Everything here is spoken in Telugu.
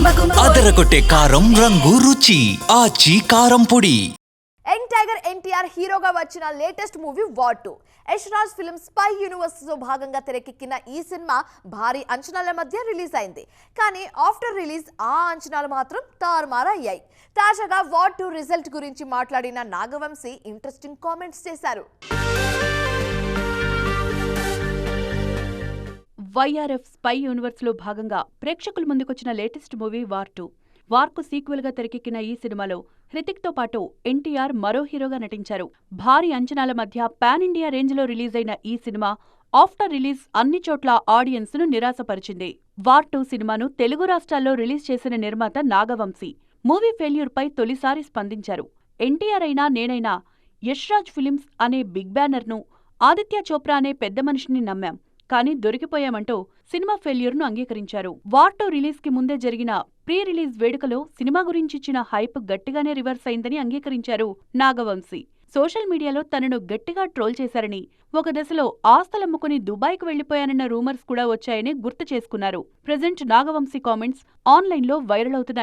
అదరగొట్టే కారం రంగు రుచి ఆచి కారం పొడి. యంగ్ టైగర్ ఎన్టీఆర్ హీరోగా వచ్చిన latest movie War two. Yash Raj film spy యూనివర్స్లో భాగంగా తెరకెక్కిన ఈ సినిమా భారీ అంచనాల మధ్య రిలీజ్ అయింది. కానీ ఆఫ్టర్ రిలీజ్ ఆ అంచనాలు మాత్రం తారుమారయ్యాయి. తాజాగా వార్ టూ రిజల్ట్ గురించి మాట్లాడిన నాగవంశీ ఇంట్రెస్టింగ్ కామెంట్స్ చేశారు. వైఆర్ఎఫ్ స్పై యూనివర్స్లో భాగంగా ప్రేక్షకుల ముందుకొచ్చిన లేటెస్ట్ మూవీ వార్ టూ. వార్కు సీక్వెల్గా తెరకెక్కిన ఈ సినిమాలో హృతిక్తో పాటు ఎన్టీఆర్ మరో హీరోగా నటించారు. భారీ అంచనాల మధ్య పాన్ ఇండియా రేంజ్లో రిలీజ్ అయిన ఈ సినిమా ఆఫ్టర్ రిలీజ్ అన్ని చోట్ల ఆడియన్స్ను నిరాశపరిచింది. వార్ టూ సినిమాను తెలుగు రాష్ట్రాల్లో రిలీజ్ చేసిన నిర్మాత నాగవంశీ మూవీ ఫెయిల్యూర్ పై తొలిసారి స్పందించారు. ఎన్టీఆర్ అయినా నేనైనా యష్రాజ్ ఫిలిమ్స్ అనే బిగ్ బ్యానర్ను ఆదిత్య చోప్రా అనే పెద్ద మనిషిని నమ్మాం. కానీ దొరికిపోయామంటూ సినిమా ఫెయిల్యూర్ను అంగీకరించారు. వార్ టూ రిలీజ్కి ముందే జరిగిన ప్రీ రిలీజ్ వేడుకలో సినిమా గురించిచ్చిన హైప్ గట్టిగానే రివర్స్ అయిందని అంగీకరించారు నాగవంశీ. సోషల్ మీడియాలో తనను గట్టిగా ట్రోల్ చేశారని ఒక దశలో ఆస్తులమ్ముకుని దుబాయ్కు వెళ్ళిపోయానన్న రూమర్స్ కూడా వచ్చాయని గుర్తు చేసుకున్నారు. ప్రజెంట్ నాగవంశీ కామెంట్స్ ఆన్లైన్లో వైరల్ అవుతున్నాయి.